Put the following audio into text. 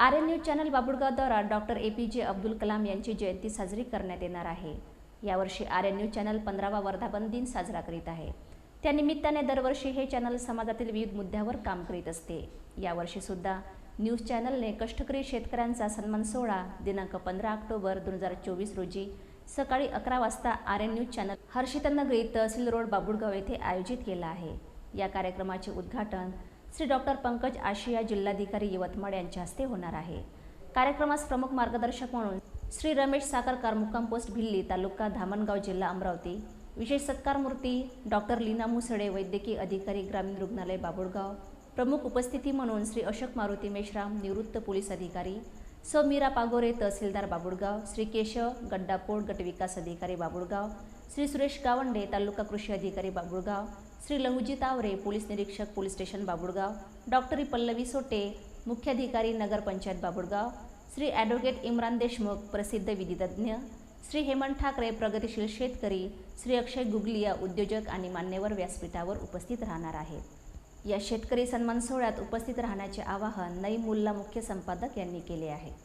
R N news channel बाबुळगावद्वारा doctor A P J Abdul Kalam यांची जयंती साजरी करण्यात येणार आहे. यावर्षी आर एन न्यूज चॅनल पंधरावा वर्धापन दिन साजरा करीत आहे. त्यानिमित्ताने दरवर्षी हे चॅनल समाजातील विविध मुद्द्यावर काम करीत असते. यावर्षीसुद्धा न्यूज चॅनलने कष्टकरी शेतकऱ्यांचा सन्मान सोहळा दिनांक पंधरा ऑक्टोबर दोन हजार चोवीस रोजी सकाळी अकरा वाजता R N news channel Harshitnagari तहसील रोड बाबुळगाव येथे आयोजित केला आहे. या कार्यक्रमाचे उद्घाटन श्री डॉक्टर पंकज आशिया जिल्हाधिकारी यवतमाळ यांच्या हस्ते होणार आहे. कार्यक्रमास प्रमुख मार्गदर्शक म्हणून श्री रमेश साखरकार मुक्काम पोस्ट भिल्ली तालुका धामणगाव जिल्हा अमरावती. विशेष सत्कार मूर्ती डॉक्टर लीना मुसळे वैद्यकीय अधिकारी ग्रामीण रुग्णालय बाबुळगाव. प्रमुख उपस्थिती म्हणून श्री अशोक मारुती मेश्राम निवृत्त पोलीस अधिकारी. सौ मीरा पागोरे तहसीलदार बाबुळगाव. श्री केशव गड्डापोड गटविकास अधिकारी बाबुळगाव. श्री सुरेश गावंडे तालुका कृषी अधिकारी बाबुळगाव. श्री लहुजी तावरे पोलीस निरीक्षक पोलीस स्टेशन बाबुळगाव. डॉक्टरी पल्लवी सोटे मुख्याधिकारी नगरपंचायत बाबुळगाव. श्री ॲडव्होकेट इम्रान देशमुख प्रसिद्ध विधितज्ञ. श्री हेमंत ठाकरे प्रगतिशील शेतकरी. श्री अक्षय गुगलिया उद्योजक आणि मान्यवर व्यासपीठावर उपस्थित राहणार आहेत. या शेतकरी सन्मान सोहळ्यात उपस्थित राहण्याचे आवाहन नई मुल्ला मुख्य संपादक यांनी केले आहे.